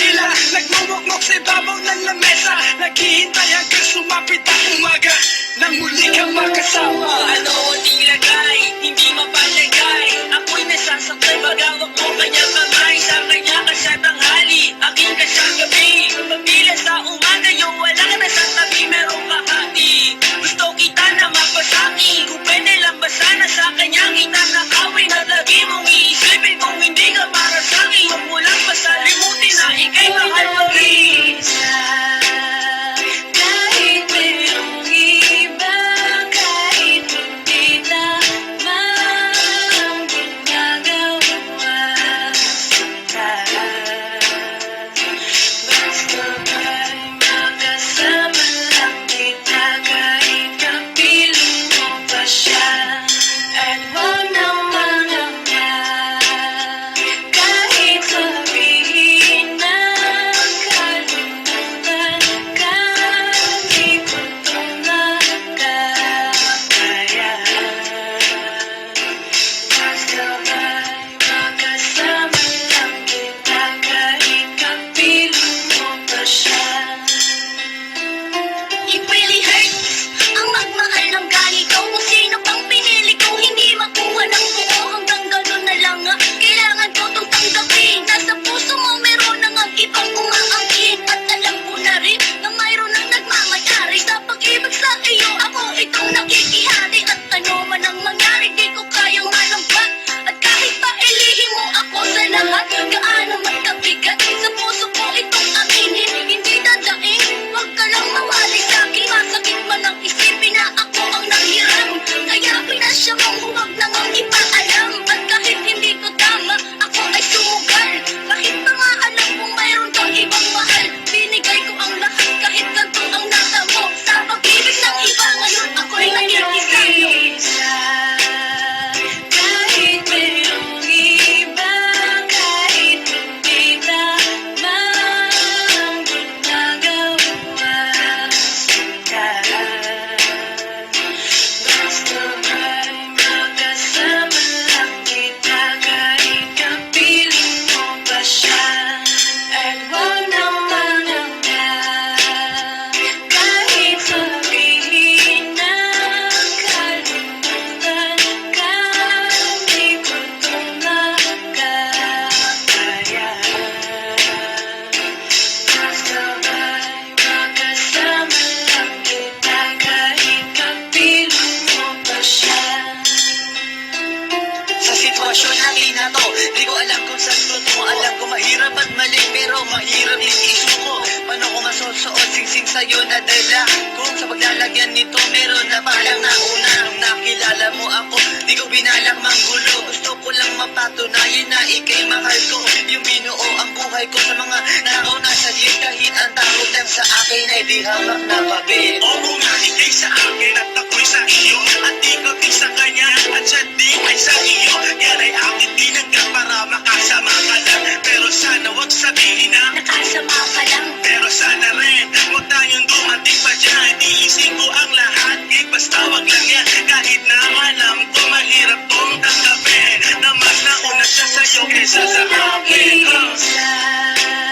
sila Nagmumukmuk sa ibabaw ng lamesa. Naghihintay hanggang sumapit ang umaga. Nang muli kang makasama Ano ang nilagay, hindi mapalagay. Ako'y nasasakay, bagawak mo kanyang kamay. Sa kanya ka sa tanghali, aking kasama. plano Di ko alam kung saan totoo Alam ko mahirap at mali Pero mahirap yung issue ko Paano ko masusuot? Singsing sa'yo na dala. Kung sa paglalagyan nito Meron na palang nauna Nung nakilala mo ako. Di ko binalak mang gulo Gusto ko lang mapatunayan na ikay mahal ko. Yung binuo ang buhay ko Sa mga nakauna sa liit Kahit ang tawag lang sa akin Ay di hamak na papel. Oo nga ikay sa akin At ako'y sa iyo At ikaw sa kanya At siya ay sa iyo. Yan ay aking tinanggap para ka lang. Pero sana wag sabihin na Nakasama ka lang. Pero sana rin Huwag tayong dumating pa dyan. Iisip ko ang lahat Eh basta wag lang yan. Kahit na alam ko mahirap kong tanggapin Na mas nauna siya sa'yo kesa sa akin. Oh